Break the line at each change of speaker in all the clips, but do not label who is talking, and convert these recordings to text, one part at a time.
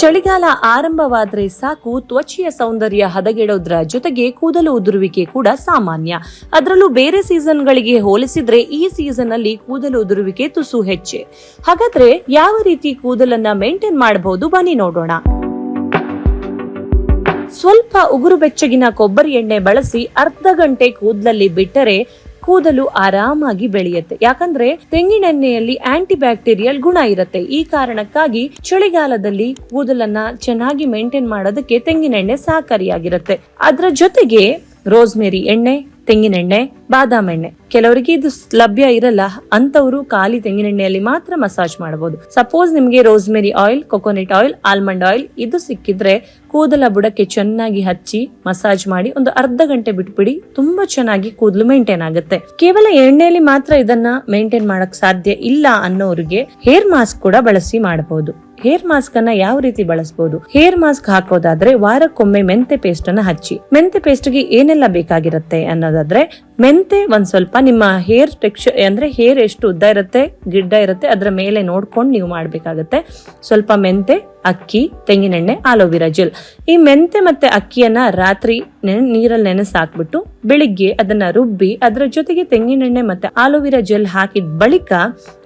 ಚಳಿಗಾಲ ಆರಂಭವಾದ್ರೆ ಸಾಕು, ತ್ವಚೆಯ ಸೌಂದರ್ಯ ಹದಗೆಡೋದ್ರ ಜೊತೆಗೆ ಕೂದಲು ಉದುರುವಿಕೆ ಕೂಡ ಸಾಮಾನ್ಯ. ಅದರಲ್ಲೂ ಬೇರೆ ಸೀಸನ್ಗಳಿಗೆ ಹೋಲಿಸಿದ್ರೆ ಈ ಸೀಸನ್ ಅಲ್ಲಿ ಕೂದಲು ಉದುರುವಿಕೆ ತುಸು ಹೆಚ್ಚೆ. ಹಾಗಾದ್ರೆ ಯಾವ ರೀತಿ ಕೂದಲನ್ನ ಮೇಂಟೈನ್ ಮಾಡಬಹುದು ಬನ್ನಿ ನೋಡೋಣ. ಸ್ವಲ್ಪ ಉಗುರು ಬೆಚ್ಚಗಿನ ಕೊಬ್ಬರಿ ಎಣ್ಣೆ ಬಳಸಿ ಅರ್ಧ ಗಂಟೆ ಕೂದಲಲ್ಲಿ ಬಿಟ್ಟರೆ ಕೂದಲು ಆರಾಮಾಗಿ ಬೆಳೆಯುತ್ತೆ. ಯಾಕಂದ್ರೆ ತೆಂಗಿನೆಣ್ಣೆಯಲ್ಲಿ ಆಂಟಿ ಬ್ಯಾಕ್ಟೀರಿಯಲ್ ಗುಣ ಇರುತ್ತೆ. ಈ ಕಾರಣಕ್ಕಾಗಿ ಚಳಿಗಾಲದಲ್ಲಿ ಕೂದಲನ್ನ ಚೆನ್ನಾಗಿ ಮೇಂಟೈನ್ ಮಾಡೋದಕ್ಕೆ ತೆಂಗಿನೆಣ್ಣೆ ಸಹಕಾರಿಯಾಗಿರುತ್ತೆ. ಅದರ ಜೊತೆಗೆ ರೋಸ್ಮೇರಿ ಎಣ್ಣೆ ತೆಂಗಿನೆಣ್ಣೆ ಬಾದಾಮ್ ಎಣ್ಣೆ. ಕೆಲವರಿಗೆ ಇದು ಲಭ್ಯ ಇರಲ್ಲ ಅಂತವರು ಖಾಲಿ ತೆಂಗಿನೆಣ್ಣೆಯಲ್ಲಿ ಮಾತ್ರ ಮಸಾಜ್ ಮಾಡಬಹುದು. ಸಪೋಸ್ ನಿಮ್ಗೆ rosemary oil coconut oil almond oil ಇದು ಸಿಕ್ಕಿದ್ರೆ ಕೂದಲ ಬುಡಕ್ಕೆ ಚೆನ್ನಾಗಿ ಹಚ್ಚಿ ಮಸಾಜ್ ಮಾಡಿ ಒಂದು ಅರ್ಧ ಗಂಟೆ ಬಿಟ್ಬಿಡಿ, ತುಂಬಾ ಚೆನ್ನಾಗಿ ಕೂದಲು ಮೇಂಟೈನ್ ಆಗುತ್ತೆ. ಕೇವಲ ಎಣ್ಣೆಯಲ್ಲಿ ಮಾತ್ರ ಇದನ್ನ ಮೇಂಟೈನ್ ಮಾಡಕ್ ಸಾಧ್ಯ ಇಲ್ಲ ಅನ್ನೋರಿಗೆ ಹೇರ್ ಮಾಸ್ಕ್ ಕೂಡ ಬಳಸಿ ಮಾಡಬಹುದು. ಹೇರ್ ಮಾಸ್ಕ್ ಅನ್ನ ಯಾವ ರೀತಿ ಬಳಸಬಹುದು ಹೇರ್ ಮಾಸ್ಕ್ ಹಾಕೋದಾದ್ರೆ ವಾರಕ್ಕೊಮ್ಮೆ ಮೆಂತೆ ಪೇಸ್ಟ್ ಅನ್ನ ಹಚ್ಚಿ. ಮೆಂತೆ ಪೇಸ್ಟ್ಗೆ ಏನೆಲ್ಲ ಬೇಕಾಗಿರುತ್ತೆ ಅನ್ನೋದಾದ್ರೆ ಮೆಂತೆ ಒಂದ್ ಸ್ವಲ್ಪ ನಿಮ್ಮ ಹೇರ್ ಟೆಕ್ಸ್ಚರ್ ಅಂದ್ರೆ ಹೇರ್ ಎಷ್ಟು ಉದ್ದ ಇರುತ್ತೆ, ಗಿಡ್ಡ ಇರುತ್ತೆ, ಅದರ ಮೇಲೆ ನೋಡ್ಕೊಂಡು ನೀವು ಮಾಡ್ಬೇಕಾಗತ್ತೆ. ಸ್ವಲ್ಪ ಮೆಂತೆ, ಅಕ್ಕಿ, ತೆಂಗಿನೆಣ್ಣೆ, ಆಲೋವಿರಾ ಜೆಲ್. ಈ ಮೆಂತೆ ಮತ್ತೆ ಅಕ್ಕಿಯನ್ನ ರಾತ್ರಿ ನೀರಲ್ಲಿ ನೆನೆಸಿ ಹಾಕ್ಬಿಟ್ಟು ಬೆಳಿಗ್ಗೆ ಅದನ್ನ ರುಬ್ಬಿ, ಅದರ ಜೊತೆಗೆ ತೆಂಗಿನೆಣ್ಣೆ ಮತ್ತೆ ಆಲೋವಿರಾ ಜೆಲ್ ಹಾಕಿದ ಬಳಿಕ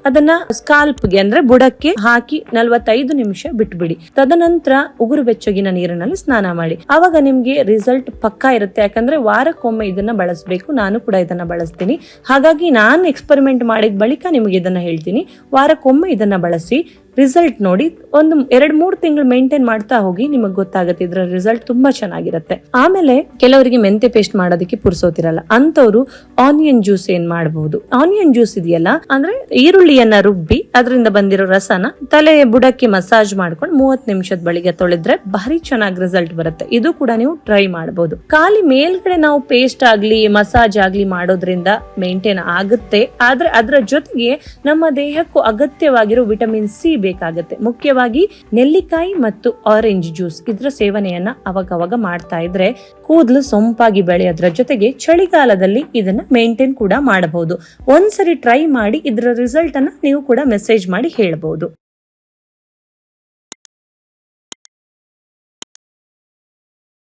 ಅದನ್ನ ಸ್ಕಾಲ್ಪ್ಗೆ ಅಂದ್ರೆ ಬುಡಕ್ಕೆ ಹಾಕಿ ನಲವತ್ತೈದು ನಿಮಿಷ ಬಿಟ್ಬಿಡಿ. ತದನಂತರ ಉಗುರು ಬೆಚ್ಚಗಿನ ನೀರಿನಲ್ಲಿ ಸ್ನಾನ ಮಾಡಿ. ಅವಾಗ ನಿಮ್ಗೆ ರಿಸಲ್ಟ್ ಪಕ್ಕಾ ಇರುತ್ತೆ. ಯಾಕಂದ್ರೆ ವಾರಕ್ಕೊಮ್ಮೆ ಇದನ್ನ ಬಳಸಬೇಕು. ನಾನು ಕೂಡ ಇದನ್ನ ಬಳಸ್ತೀನಿ. ಹಾಗಾಗಿ ನಾನು ಎಕ್ಸ್ಪೆರಿಮೆಂಟ್ ಮಾಡಿದ ಬಳಿಕ ನಿಮಗೆ ಇದನ್ನ ಹೇಳ್ತೀನಿ. ವಾರಕ್ಕೊಮ್ಮೆ ಇದನ್ನ ಬಳಸಿ. ರಿಸಲ್ಟ್ ನೋಡಿ ಒಂದು ಎರಡ್ ಮೂರು ತಿಂಗಳು ಮೇಂಟೈನ್ ಮಾಡ್ತಾ ಹೋಗಿ ನಿಮಗೆ ಗೊತ್ತಾಗುತ್ತೆ ಇದರ ರಿಸಲ್ಟ್ ತುಂಬಾ ಚೆನ್ನಾಗಿರುತ್ತೆ. ಆಮೇಲೆ ಕೆಲವರಿಗೆ ಮೆಂತೆ ಪೇಸ್ಟ್ ಮಾಡೋದಕ್ಕೆ ಪುರ್ಸೋತಿರಲ್ಲ ಅಂತವ್ರು ಆನಿಯನ್ ಜ್ಯೂಸ್ ಏನ್ ಮಾಡಬಹುದು ಆನಿಯನ್ ಜ್ಯೂಸ್ ಇದೆಯಲ್ಲ, ಅಂದ್ರೆ ಈರುಳ್ಳಿಯನ್ನ ರುಬ್ಬಿ ಅದರಿಂದ ಬಂದಿರೋ ರಸನ ತಲೆ ಬುಡಕ್ಕೆ ಮಸಾಜ್ ಮಾಡ್ಕೊಂಡು ಮೂವತ್ ನಿಮಿಷದ ಬಳಿಗೆ ತೊಳೆದ್ರೆ ಭಾರಿ ಚೆನ್ನಾಗಿ ರಿಸಲ್ಟ್ ಬರುತ್ತೆ. ಇದು ಕೂಡ ನೀವು ಟ್ರೈ ಮಾಡಬಹುದು ಖಾಲಿ ಮೇಲ್ಗಡೆ ನಾವು ಪೇಸ್ಟ್ ಆಗ್ಲಿ, ಮಸಾಜ್ ಆಗ್ಲಿ ಮಾಡೋದ್ರಿಂದ ಮೇಂಟೈನ್ ಆಗುತ್ತೆ. ಆದ್ರೆ ಅದರ ಜೊತೆಗೆ ನಮ್ಮ ದೇಹಕ್ಕೂ ಅಗತ್ಯವಾಗಿರೋ ವಿಟಮಿನ್ ಸಿ ಬೇಕಾಗುತ್ತೆ ಮುಖ್ಯವಾಗಿ ನೆಲ್ಲಿಕಾಯಿ ಮತ್ತು ಆರೆಂಜ್ ಜ್ಯೂಸ್ ಇದ್ರ ಸೇವನೆಯನ್ನ ಅವಾಗವಾಗ ಮಾಡ್ತಾ ಇದ್ರೆ ಕೂದಲು ಸೊಂಪಾಗಿ ಬೆಳೆಯೋದ್ರ ಜೊತೆಗೆ ಚಳಿಗಾಲದಲ್ಲಿ ಇದನ್ನ ಮೇಂಟೈನ್ ಕೂಡ ಮಾಡಬಹುದು. ಒಂದ್ಸರಿ ಟ್ರೈ ಮಾಡಿ ಇದರ ರಿಸಲ್ಟ್ ಅನ್ನ ನೀವು ಕೂಡ ಮೆಸೇಜ್ ಮಾಡಿ ಹೇಳ್ಬಹುದು